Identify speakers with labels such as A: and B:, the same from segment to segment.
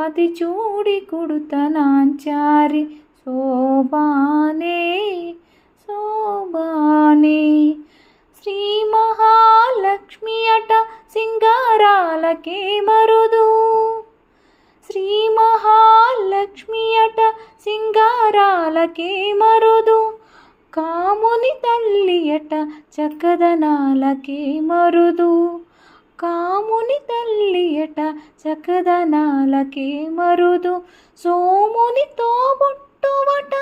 A: పతి చూడి కుడుతనాంచారి. శోభానే శోభానే. శ్రీ మహాలక్ష్మి అట సింగారాలకే మరుదు. శ్రీ మహాలక్ష్మి అట సింగారాలకే మరుదు. కాముని తల్లి అట చక్కదనాలకే మరుదు. కాముని తల్లి అట చక్కదనాలకే మరుదు. సోముని తోబుట్టువట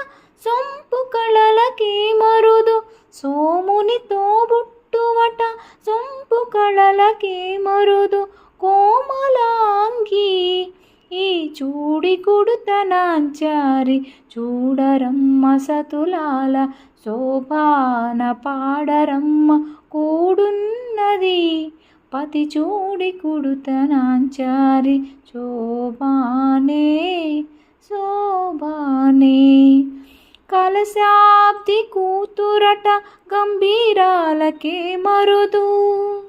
A: సొంపు కళలకే మరుదు. సోముని తోబుట్టువట సొంపు కళలకే మరుదు. కోమలాంగి ఈ చూడి కుడుతనాంచారి చూడరమ్మ సతులాల శోభాన పాడరమ్మ కూడున్నది. పతి చూడి కుడుతనాంచారి శోభానే శోభానే. కలశాబ్ది కూతురట గంభీరాలకే మరుదు.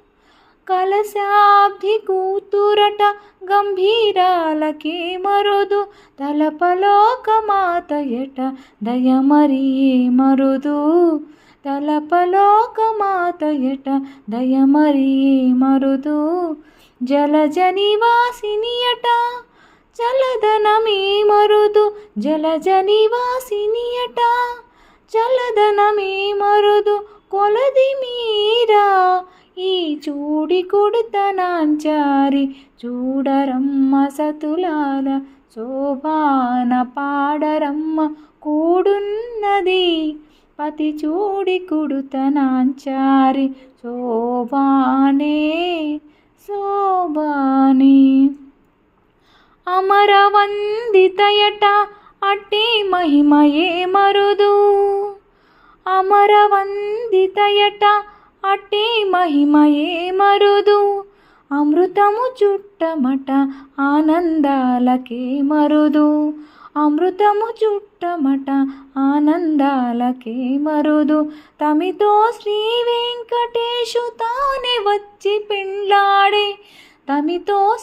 A: కలశాబ్ది కూతురట గంభీరాలకే మరుదు. తలపలోక తలపలోకమాతయట దయమరీ మరుదు. తలపలోకమాతయట దయమరీ మరుదు. జలజనివాసినియట చలదనమే మరుదు. జలజనివాసినియట చలదనమే మరుదు. కొలది మీరా ఈ చూడి కొడుతనాంచారి. చూడరమ్మ సతులాల శోభాన పాడరమ్మ కూడున్నది. పతి చూడి కుడుతనాంచారి. శోభానే శోభానే. అమరవందితయట అట్టి మహిమయే మరుదు. అమరవందితయట అట్టి మహిమయే మరుదు. అమృతము చుట్టమట ఆనందాలకే మరుదు. అమృతము చుట్టమట ఆనందాలకే మరుదు. తమితో శ్రీ వెంకటేశు తానే వచ్చి పెండ్లాడే. తమితో